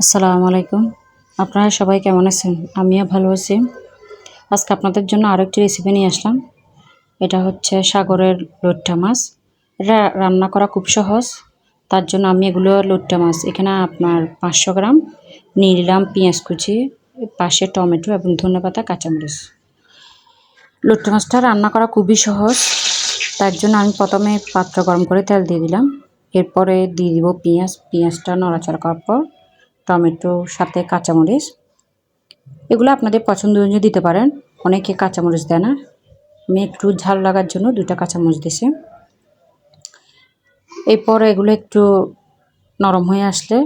আসসালামু আলাইকুম। আপনারা সবাই কেমন আছেন? আমিও ভালো আছি। আজকে আপনাদের জন্য আরও একটি রেসিপি নিয়ে আসলাম। এটা হচ্ছে সাগরের লোট্টা মাছ। এটা রান্না করা খুব সহজ। তার জন্য আমি এগুলো লোট্টা মাছ। এখানে আপনার পাঁচশো গ্রাম নিলাম পেঁয়াজ কুচি, পাশে টমেটো এবং ধনেপাতা, কাঁচামরিচ। লোট্টা মাছটা রান্না করা খুবই সহজ। তার জন্য আমি প্রথমে পাত্র গরম করে তেল দিয়ে দিলাম। এরপরে দিয়ে দিব পেঁয়াজ। পেঁয়াজটা নড়াচড়া করার পর টমেটো, সাথে কাঁচামরিচ। এগুলো আপনাদের পছন্দ অনুযায়ী দিতে পারেন। অনেকে কাঁচামরিচ দেয় না। আমি একটু ঝাল লাগার জন্য দুটা কাঁচামরিচ দিছি এরপর এগুলো একটু নরম হয়ে আসলে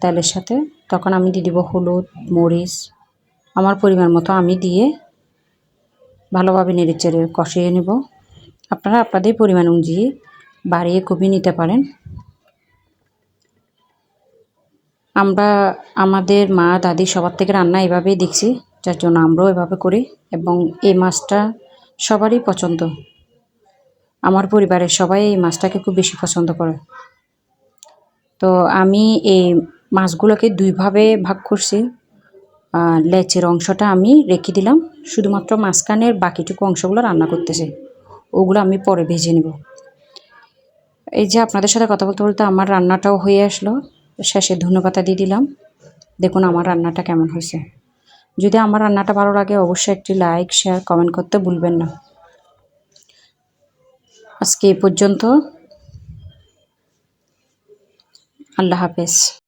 তেলের সাথে, তখন আমি দিয়ে দিব হলুদ, মরিচ। আমার পরিমাণ মতো আমি দিয়ে ভালোভাবে নেড়ে চেড়ে কষিয়ে নেব। আপনারা আপনাদের পরিমাণ অনুযায়ী বাড়িয়ে কমিয়ে নিতে পারেন। আমরা আমাদের মা, দাদি সবার থেকে রান্না এভাবেই দেখছি, যার জন্য আমরাও এভাবে করি এবং এই মাছটা সবারই পছন্দ। আমার পরিবারের সবাই এই মাছটাকে খুব বেশি পছন্দ করে। তো আমি এই মাছগুলোকে দুইভাবে ভাগ করছি। লেচের অংশটা আমি রেখে দিলাম, শুধুমাত্র মাঝখানের বাকিটুকু অংশগুলো রান্না করতেছি। ওগুলো আমি পরে ভেজে নেব। এই যে আপনাদের সাথে কথা বলতে বলতে আমার রান্নাটাও হয়ে আসলো। শেষে ধন্যবাদটা দিয়ে দিলাম। দেখুন আমার রান্নাটা কেমন হয়েছে। যদি আমার রান্নাটা ভালো লাগে, অবশ্যই একটি লাইক শেয়ার কমেন্ট করতে ভুলবেন না। আজকে এই পর্যন্ত। আল্লাহ হাফেজ।